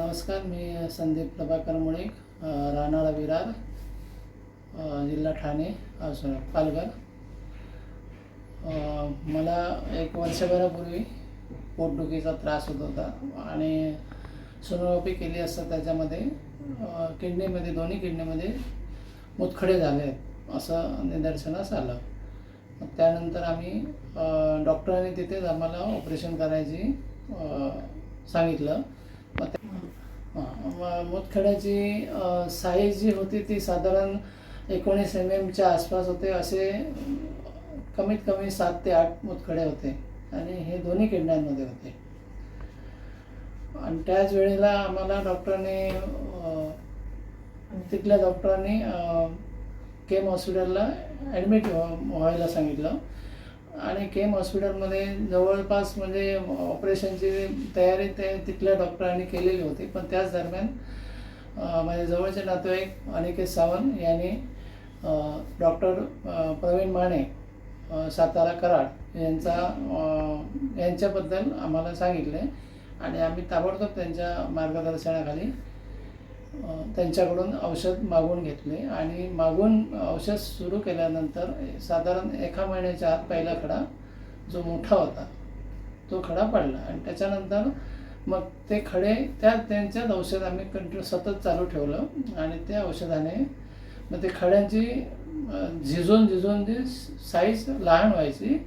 नमस्कार मी संदीप प्रभाकर मुळे अ, राहणारा विरार जिल्हा ठाणे असं सॉरी पालघर. मला एक वर्षभरापूर्वी पोटदुखीचा त्रास होत होता आणि सोनोग्राफी केली असता त्याच्यामध्ये किडनीमध्ये दोन्ही किडनीमध्ये मुतखडे झाले आहेत असं निदर्शनास आलं. त्यानंतर आम्ही डॉक्टरांनी तिथेच आम्हाला ऑपरेशन करायची सांगितलं. मुतखड्याची साईज जी होती ती साधारण एकोणीस एम एमच्या आसपास होते असे कमीत कमी सात ते आठ मुतखडे होते. आणि हे दोन्ही किडण्यांमध्ये होते. आणि त्याच वेळेला आम्हाला डॉक्टरांनी तिथल्या डॉक्टरांनी केम हॉस्पिटलला ॲडमिट व्हायला सांगितलं. आणि केम हॉस्पिटलमध्ये जवळपास म्हणजे ऑपरेशनची तयारी ते तिथल्या डॉक्टरांनी केलेली होती. पण त्याच दरम्यान माझे जवळचे नातेवाईक अनिकेत सावंत यांनी डॉक्टर प्रवीण माने सातारा कराड यांचा यांच्याबद्दल आम्हाला सांगितले. आणि आम्ही ताबडतोब त्यांच्या मार्गदर्शनाखाली त्यांच्याकडून औषध मागवून घेतले आणि मागून औषध सुरू केल्यानंतर साधारण एका महिन्याच्या आत पहिला खडा जो मोठा होता तो खडा पडला. आणि त्याच्यानंतर मग ते खडे त्या त्यांच्याच औषध आम्ही कंटिन्यू सतत चालू ठेवलं आणि त्या औषधाने मग ते खड्यांची झिजून झिजून जी साईज लहान व्हायची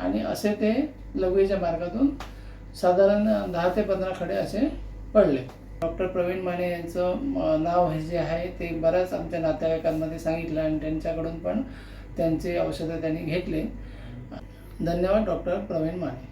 आणि असे ते लघवीच्या मार्गातून साधारण दहा ते पंधरा खडे असे पडले. डॉक्टर प्रवीण माने यांचं नाव हे जे आहे ते बऱ्याच आमच्या नातेवाईकांमध्ये सांगितलं आणि त्यांच्याकडून पण त्यांची औषधं त्यांनी घेतले. धन्यवाद डॉक्टर प्रवीण माने.